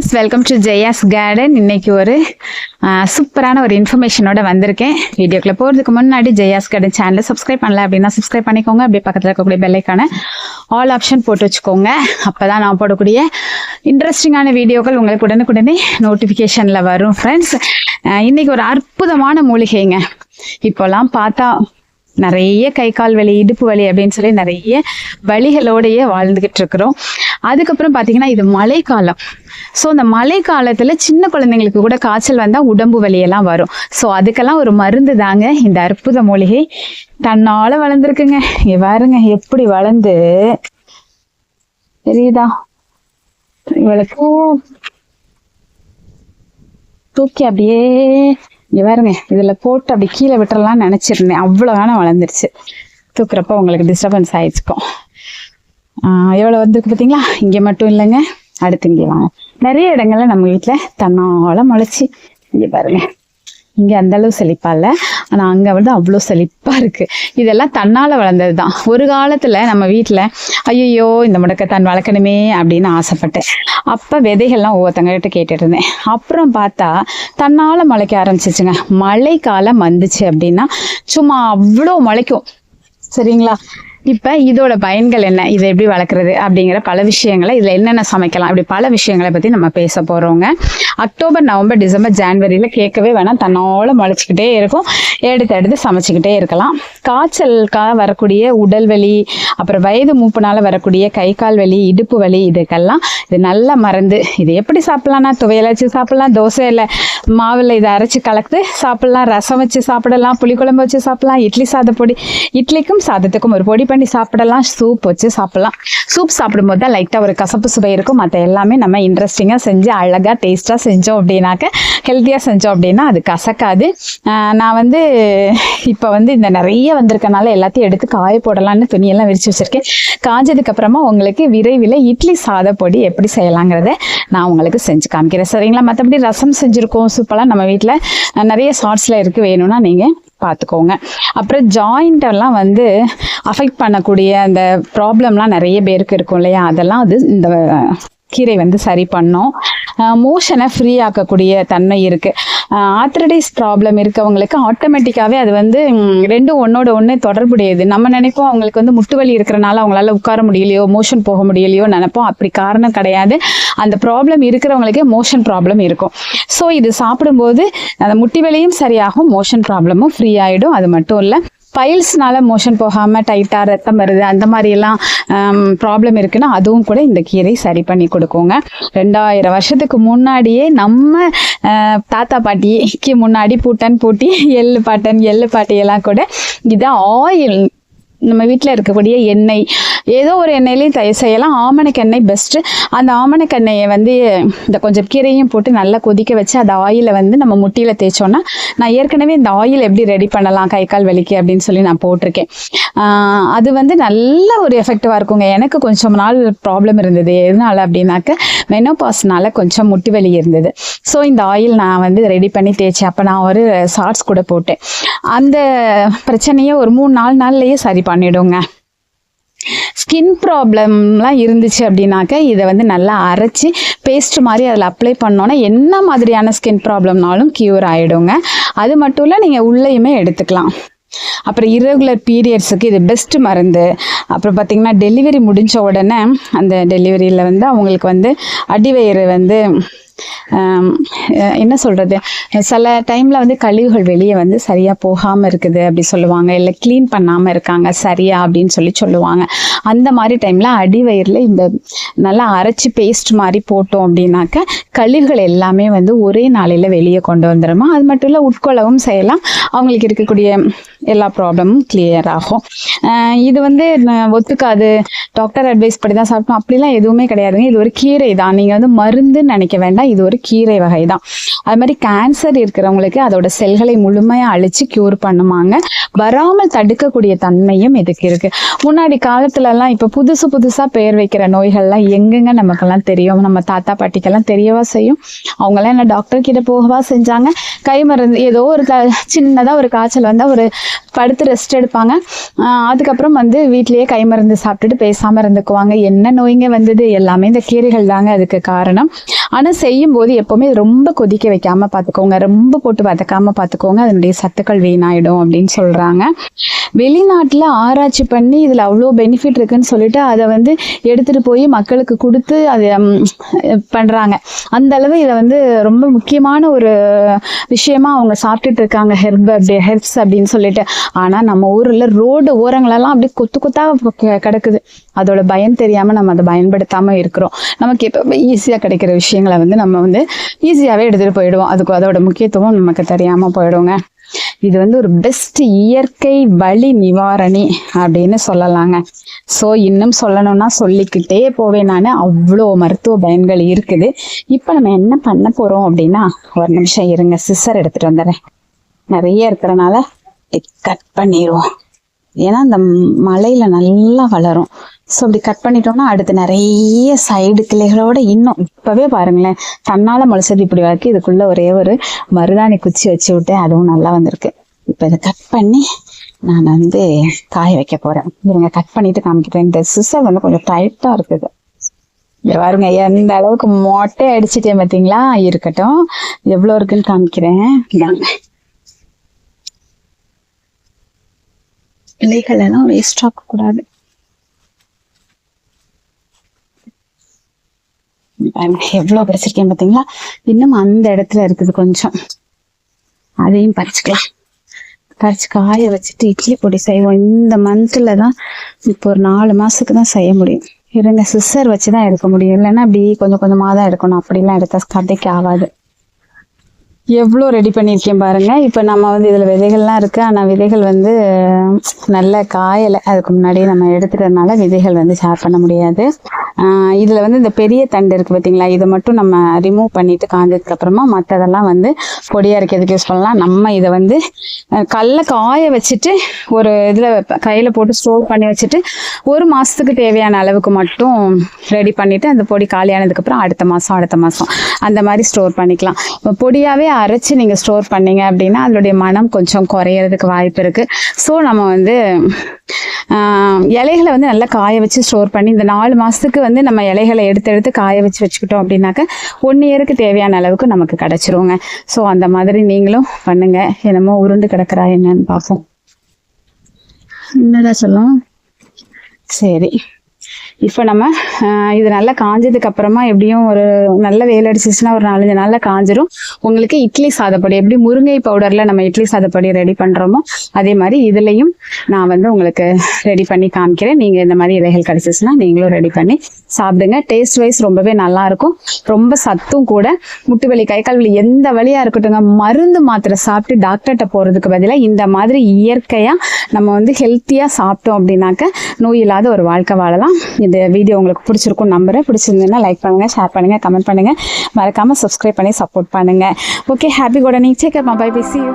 Friends welcome to Jaya's garden இன்னைக்கு ஒரு சூப்பரான ஒரு இன்ஃபர்மேஷனோட வந்திருக்கேன். வீடியோக்குள்ளே போகிறதுக்கு முன்னாடி ஜெயாஸ் கார்டன் சேனலை சப்ஸ்கிரைப் பண்ணல அப்படின்னா சப்ஸ்கிரைப் பண்ணிக்கோங்க. அப்படியே பக்கத்தில் இருக்கக்கூடிய பெல்லைக்கான ஆல் ஆப்ஷன் போட்டு வச்சுக்கோங்க. அப்போ தான் நான் போடக்கூடிய இன்ட்ரெஸ்டிங்கான வீடியோக்கள் உங்களுக்கு உடனுக்குடனே நோட்டிஃபிகேஷனில் வரும் ஃப்ரெண்ட்ஸ் இன்னைக்கு ஒரு அற்புதமான மூலிகைங்க. இப்போல்லாம் பார்த்தா நிறைய கை கால் வலி இடுப்பு வலி அப்படின்னு சொல்லி நிறைய வலிகளோடைய வாழ்ந்துகிட்டு இருக்கிறோம். அதுக்கப்புறம் பார்த்தீங்கன்னா இது மழைக்காலம். ஸோ அந்த மழை காலத்தில் சின்ன குழந்தைங்களுக்கு கூட காய்ச்சல் வந்தால் உடம்பு வலியெல்லாம் வரும். ஸோ அதுக்கெல்லாம் ஒரு மருந்து தாங்க இந்த அற்புத மூலிகை. தன்னால வளர்ந்துருக்குங்க. இங்க பாருங்க எப்படி வளர்ந்து. தெரியுதா? இவளுக்கு தூக்கி அப்படியே இங்கே பாருங்க இதில் போட்டு அப்படி கீழே விட்டுறலாம்னு நினச்சிருந்தேன். அவ்வளோ வேணா வளர்ந்துருச்சு. தூக்குறப்ப உங்களுக்கு டிஸ்டர்பன்ஸ் ஆயிடுச்சுக்கும் எவ்வளோ வந்திருக்கு பார்த்தீங்களா இங்கே மட்டும் இல்லைங்க. அடுத்து இங்கே வாங்க. நிறைய இடங்கள்ல நம்ம வீட்டில் தன்னால முளைச்சி. இங்கே பாருங்க. இங்கே அந்த அளவு செழிப்பா இல்லை. ஆனால் அங்கே வந்து அவ்வளோ செழிப்பா இருக்கு. இதெல்லாம் தன்னால் வளர்ந்தது தான் ஒரு காலத்தில் நம்ம வீட்டில் ஐயோ இந்த முடக்கத்தான் வளர்க்கணுமே அப்படின்னு ஆசைப்பட்டேன். அப்போ விதைகள்லாம் ஒவ்வொருத்தங்கிட்ட கேட்டுட்டு இருந்தேன். அப்புறம் பார்த்தா தன்னால் முளைக்க ஆரம்பிச்சிச்சுங்க. மழைக்காலம் வந்துச்சு அப்படின்னா சும்மா அவ்வளோ முளைக்கும். சரிங்களா? இப்போ இதோட பயன்கள் என்ன? இதை எப்படி வளர்க்குறது? அப்படிங்கிற பல விஷயங்களை இதில் என்னென்ன சமைக்கலாம்? இப்படி பல விஷயங்களை பற்றி நம்ம பேச போகிறோங்க அக்டோபர் நவம்பர் டிசம்பர் ஜான்வரியில் கேட்கவே வேணாம். தன்னோட முளைச்சிக்கிட்டே இருக்கும். எடுத்து எடுத்து சமைச்சிக்கிட்டே இருக்கலாம். காய்ச்சலுக்காக வரக்கூடிய உடல் வலி அப்புறம் வயது மூப்புனால் வரக்கூடிய கை கால் வலி இடுப்பு வலி இதுக்கெல்லாம் இது நல்ல மருந்து இது எப்படி சாப்பிட்லாம்னா? துவையல் வச்சு சாப்பிட்லாம் தோசையில் மாவில் இதை அரைச்சி கலந்து சாப்பிட்லாம் ரசம் வச்சு சாப்பிடலாம் புளிக்குழம்பு வச்சு சாப்பிட்லாம் இட்லி சாத பொடி இட்லிக்கும் சாதத்துக்கும் ஒரு பொடி பண்ணி சாப்பிடலாம். சூப் வச்சு சாப்பிடலாம். சூப் சாப்பிடும்போது தான் லைட்டாக ஒரு கசப்பு சுவை இருக்கும். மற்ற எல்லாமே நம்ம இன்ட்ரெஸ்டிங்காக செஞ்சு அழகாக டேஸ்ட்டாக செஞ்சோம் அப்படின்னாக்க ஹெல்த்தியாக செஞ்சோம் அப்படின்னா அது கசக்காது. நான் வந்து இப்போ வந்து இந்த நிறைய வந்திருக்கனால எல்லாத்தையும் எடுத்து காய போடலான்னு துணியெல்லாம் விரித்து வச்சுருக்கேன். காஞ்சதுக்கப்புறமா உங்களுக்கு விரைவில் இட்லி சாத பொடி எப்படி செய்யலாங்கிறத நான் உங்களுக்கு செஞ்சு காமிக்கிறேன். சரிங்களா? மற்றபடி ரசம் செஞ்சுருக்கோம். சூப்பெல்லாம் நம்ம வீட்டில் நிறைய ஷார்ட்ஸில் இருக்குது வேணும்னா நீங்கள் பார்த்துக்கோங்க அப்புறம் ஜாயிண்டெல்லாம் வந்து அஃபெக்ட் பண்ணக்கூடிய அந்த ப்ராப்ளம்லாம் நிறைய பேருக்கு இருக்கும் இல்லையா? அதெல்லாம் அது இந்த கீரை வந்து சரி பண்ணும். மோஷனை ஃப்ரீ ஆக்கக்கூடிய தன்மை இருக்குது ஆத்ரடைஸ் ப்ராப்ளம் இருக்கவங்களுக்கு ஆட்டோமேட்டிக்காகவே அது வந்து ரெண்டும் ஒன்னோட ஒன்று தொடர்புடையது. நம்ம நினைப்போம் அவங்களுக்கு வந்து முட்டு வலி இருக்கிறனால அவங்களால உட்கார முடியலையோ மோஷன் போக முடியலையோ நினைப்போம். அப்படி காரணம் கிடையாது. அந்த ப்ராப்ளம் இருக்கிறவங்களுக்கே மோஷன் ப்ராப்ளம் இருக்கும். ஸோ இது சாப்பிடும்போது அந்த முட்டி வலியும் சரியாகும் மோஷன் ப்ராப்ளமும் ஃப்ரீ ஆகிடும் அது மட்டும் இல்லை பைல்ஸ்னால மோஷன் போகாமல் டைட்டாக ரத்தம் வருது அந்த மாதிரியெல்லாம் ப்ராப்ளம் இருக்குன்னா அதுவும் கூட இந்த கீரை சரி பண்ணி கொடுக்குங்க. ரெண்டாயிரம் வருஷத்துக்கு முன்னாடியே நம்ம தாத்தா பாட்டிக்கு முன்னாடி பூட்டன் பூட்டி எள்ளு பாட்டன் எள்ளு பாட்டியெல்லாம் கூட இதை ஆயில் நம்ம வீட்டில் இருக்கக்கூடிய எண்ணெய். ஏதோ ஒரு எண்ணெயிலையும் தய செய்யலாம். ஆமணக்கு எண்ணெய் பெஸ்ட்டு அந்த ஆமணக்கு எண்ணெயை வந்து இந்த கொஞ்சம் கீரையும் போட்டு நல்லா கொதிக்க வச்சு அந்த ஆயிலை வந்து நம்ம முட்டியில் தேய்ச்சோன்னா நான் ஏற்கனவே இந்த ஆயில் எப்படி ரெடி பண்ணலாம் கை கால் வலிக்கு அப்படின்னு சொல்லி நான் போட்டிருக்கேன். அது வந்து நல்ல ஒரு எஃபெக்டிவாக இருக்குங்க. எனக்கு கொஞ்சம் நாள் ப்ராப்ளம் இருந்தது. எதனால அப்படின்னாக்க மெனோபாஸ்னால கொஞ்சம் முட்டி வலி இருந்தது. ஸோ இந்த ஆயில் நான் வந்து ரெடி பண்ணி தேய்ச்சேன் அப்போ நான் ஒரு ஷார்ட்ஸ் கூட போட்டேன். அந்த பிரச்சனையை ஒரு மூணு நாலு நாள்லயே சரி பண்ணிடுங்க. ஸ்கின் ப்ராப்ளம்லாம் இருந்துச்சு அப்படின்னாக்க இதை வந்து நல்லா அரைச்சி பேஸ்ட் மாதிரி அதில் அப்ளை பண்ணோன்னா என்ன மாதிரியான ஸ்கின் ப்ராப்ளம்னாலும் க்யூர் ஆகிடுங்க அது மட்டும் இல்லை நீங்கள் உள்ளேயுமே எடுத்துக்கலாம். அப்புறம் இரகுலர் பீரியட்ஸுக்கு இது பெஸ்ட் மருந்து. அப்புறம் பார்த்தீங்கன்னா டெலிவரி முடிஞ்ச உடனே அந்த டெலிவரியில் வந்து அவங்களுக்கு வந்து அடிவயிறு வந்து என்ன சொல்கிறது சில டைமில் வந்து கழிவுகள் வெளியே வந்து சரியாக போகாமல் இருக்குது அப்படி சொல்லுவாங்க. இல்லை க்ளீன் பண்ணாமல் இருக்காங்க சரியா அப்படின்னு சொல்லி சொல்லுவாங்க. அந்த மாதிரி டைமில் அடிவயிறில் இந்த நல்லா அரைச்சி பேஸ்ட் மாதிரி போட்டோம் அப்படின்னாக்க கழிவுகள் எல்லாமே வந்து ஒரே நாளையில் வெளியே கொண்டு வந்துடுமா அது மட்டும் இல்லை உட்கொள்ளவும் செய்யலாம். அவங்களுக்கு இருக்கக்கூடிய எல்லா ப்ராப்ளமும் கிளியர் ஆகும். இது வந்து ஒத்துக்காது. டாக்டர் அட்வைஸ் படி தான் சாப்பிட்டோம் அப்படிலாம் எதுவுமே கிடையாதுங்க. இது ஒரு கீரை தான் நீங்கள் வந்து மருந்துன்னு நினைக்க வேண்டாம். இது ஒரு கீரை வகை தான் அது மாதிரி கேன்சர் இருக்கிறவங்களுக்கு அதோட செல்களை முழுமையாக அழிச்சு க்யூர் பண்ணுமாங்க. வராமல் தடுக்கக்கூடிய தன்மையும் இதுக்கு இருக்கு. முன்னாடி காலத்துலலாம் இப்போ புதுசு புதுசாக பெயர் வைக்கிற நோய்கள்லாம் எங்கெங்க நமக்கெல்லாம் தெரியும். நம்ம தாத்தா பாட்டிக்கெல்லாம் தெரியவா செய்யும். அவங்கெல்லாம் என்ன டாக்டர் கிட்ட போகவா செஞ்சாங்க? கை மருந்து ஏதோ ஒரு க சின்னதாக ஒரு காய்ச்சல் வந்தால் ஒரு படுத்து ரெஸ்ட் எடுப்பாங்க. அதுக்கப்புறம் வந்து வீட்டிலேயே கை மருந்து சாப்பிட்டுட்டு பேசாமல் இருந்துக்குவாங்க. என்ன நோய்ங்க வந்தது? எல்லாமே இந்த கீரைகள் தாங்க அதுக்கு காரணம். ஆனால் செய்யும்போது எப்போவுமே ரொம்ப கொதிக்க வைக்காம பார்த்துக்கோங்க ரொம்ப போட்டு வதக்காம பார்த்துக்கோங்க அதனுடைய சத்துக்கள் வீணாயிடும் அப்படின்னு சொல்கிறாங்க வெளிநாட்டில் ஆராய்ச்சி பண்ணி இதில் அவ்வளோ பெனிஃபிட் இருக்குன்னு சொல்லிட்டு அதை வந்து எடுத்துகிட்டு போய் மக்களுக்கு கொடுத்து அதை பண்ணுறாங்க அந்த அளவு இதை வந்து ரொம்ப முக்கியமான ஒரு விஷயமா அவங்க சாப்பிட்டுட்டு இருக்காங்க ஹெர்ப் அப்படி ஹெர்ப்ஸ் அப்படின்னு சொல்லிட்டு. ஆனால் நம்ம ஊரில் ரோடு ஓரங்களெல்லாம் அப்படியே கொத்து கொத்தாக க- கிடக்குது. அதோட பயம் தெரியாமல் நம்ம அதை பயன்படுத்தாமல் இருக்கிறோம். நமக்கு எப்போ ஈஸியாக கிடைக்கிற விஷயங்களை வந்து நம்ம வந்து ஈஸியாகவே எடுத்துகிட்டு போயிடுவோம். அதுக்கு அதோட முக்கியத்துவம் நமக்கு தெரியாமல் போயிடுங்க. இது வந்து ஒரு பெஸ்ட் இயற்கை வலி நிவாரணி அப்படின்னு சொல்லலாங்க. ஸோ இன்னும் சொல்லணும்னா சொல்லிக்கிட்டே போவேன் நான். அவ்வளோ மருத்துவ பயன்கள் இருக்குது. இப்போ நம்ம என்ன பண்ண போகிறோம் அப்படின்னா ஒரு நிமிஷம் இருங்க. சிஸ்டர் எடுத்துகிட்டு வந்துடுறேன். நிறைய இருக்கிறனால கட் பண்ணிடுவோம். ஏன்னா அந்த மலையில நல்லா வளரும். ஸோ அப்படி கட் பண்ணிட்டோம்னா அடுத்து நிறைய சைடு கிளைகளோட இன்னும். இப்பவே பாருங்களேன் தன்னால முளைச்சது இப்படி வரைக்கும் இதுக்குள்ள ஒரே ஒரு மருதாணி குச்சி வச்சு விட்டேன். அதுவும் நல்லா வந்திருக்கு. இப்போ இதை கட் பண்ணி நான் வந்து காய வைக்க போறேன். இருங்க கட் பண்ணிட்டு காமிக்கிறேன். இந்த சிசர் வந்து கொஞ்சம் டைட்டா இருக்குது. பாருங்க எந்த அளவுக்கு மொட்டை அடிச்சிட்டேன் பார்த்தீங்களா இருக்கட்டும். எவ்வளோ இருக்குன்னு காமிக்கிறேன். இந்தாங்க இலைகள் எல்லாம் வேஸ்ட் ஆக்கக்கூடாது. எவ்வளவு பறிச்சிருக்கேன் பாத்தீங்களா? இன்னும் அந்த இடத்துல இருக்குது கொஞ்சம். அதையும் பறிச்சுக்கலாம். பறிச்சு காய வச்சுட்டு இட்லி பொடி செய்வோம். இந்த மந்த்ல தான் இப்போ ஒரு நாலு மாசத்துக்கு தான் செய்ய முடியும். இருங்க சிஸ்டர் வச்சு தான் எடுக்க முடியும். இல்லைன்னா அப்படி கொஞ்சம் கொஞ்சமாக தான் எடுக்கணும். அப்படிலாம் எடுத்தா கதைக்கு ஆகாது. எவ்வளோ ரெடி பண்ணியிருக்கேன் பாருங்க. இப்போ நம்ம வந்து இதில் விதைகள்லாம் இருக்குது ஆனால் விதைகள் வந்து நல்ல காயலை. அதுக்கு முன்னாடியே நம்ம எடுத்துட்டதுனால விதைகள் வந்து ஷேர் பண்ண முடியாது. இதில் வந்து இந்த பெரிய தண்டு இருக்குது பார்த்தீங்களா இதை மட்டும் நம்ம ரிமூவ் பண்ணிட்டு காஞ்சதுக்கு அப்புறமா மற்றதெல்லாம் வந்து பொடியாக இருக்கிறதுக்கு யூஸ் பண்ணலாம். நம்ம இதை வந்து கல்லை கடல காய வச்சுட்டு ஒரு இதில் கையில் போட்டு ஸ்டோர் பண்ணி வச்சுட்டு ஒரு மாதத்துக்கு தேவையான அளவுக்கு மட்டும் ரெடி பண்ணிவிட்டு அந்த பொடி காலியானதுக்கப்புறம் அடுத்த மாதம் அடுத்த மாதம் அந்த மாதிரி ஸ்டோர் பண்ணிக்கலாம். இப்போ பொடியாகவே அரைச்சி நீங்கள் ஸ்டோர் பண்ணீங்க அப்படின்னா அதனுடைய மனம் கொஞ்சம் குறையிறதுக்கு வாய்ப்பு இருக்குது ஸோ நம்ம வந்து இலைகளை வந்து நல்லா காய வச்சு ஸ்டோர் பண்ணி இந்த நாலு மாதத்துக்கு வந்து நம்ம இலைகளை எடுத்து எடுத்து காய வச்சு வச்சுக்கிட்டோம் அப்படின்னாக்க ஒன் இயருக்கு தேவையான அளவுக்கு நமக்கு கிடச்சிருவோங்க ஸோ அந்த மாதிரி நீங்களும் பண்ணுங்க. என்னமோ உருண்டு கிடக்குறா என்னன்னு பார்ப்போம். என்னடா சொல்லும்? சரி. இப்போ நம்ம இது நல்லா காஞ்சதுக்கு அப்புறமா எப்படியும் ஒரு நல்ல வெயில் அடிச்சிச்சுன்னா ஒரு நாலஞ்சு நாள்ல காஞ்சிரும். உங்களுக்கு இட்லி சாதப்பொடி எப்படி முருங்கை பவுடர்ல நம்ம இட்லி சாதப்பொடி ரெடி பண்றோமோ அதே மாதிரி இதுலயும் நான் வந்து உங்களுக்கு ரெடி பண்ணி காமிக்கிறேன். நீங்க இந்த மாதிரி இலைகள் கிடைச்சிச்சுன்னா நீங்களும் ரெடி பண்ணி சாப்பிடுங்க. டேஸ்ட் வைஸ் ரொம்பவே நல்லா இருக்கும். ரொம்ப சத்தும் கூட. முட்டு வலி கை கால் வலி எந்த வழியாக இருக்கட்டுங்க மருந்து மாத்திரை சாப்பிட்டு டாக்டர்கிட்ட போறதுக்கு பதிலாக இந்த மாதிரி இயற்கையா நம்ம வந்து ஹெல்த்தியா சாப்பிட்டோம் அப்படின்னாக்க நோய் இல்லாத ஒரு வாழ்க்கை வாழலாம். இந்த வீடியோ உங்களுக்கு பிடிச்சிருக்கும் நம்புறேன். பிடிச்சிருந்ததுன்னா லைக் பண்ணுங்கள் ஷேர் பண்ணுங்கள் கமெண்ட் பண்ணுங்கள் மறக்காமல் சப்ஸ்கிரைப் பண்ணி சப்போர்ட் பண்ணுங்கள் ஓகே ஹாப்பி கூட நீ சேக் பை பை சி யூ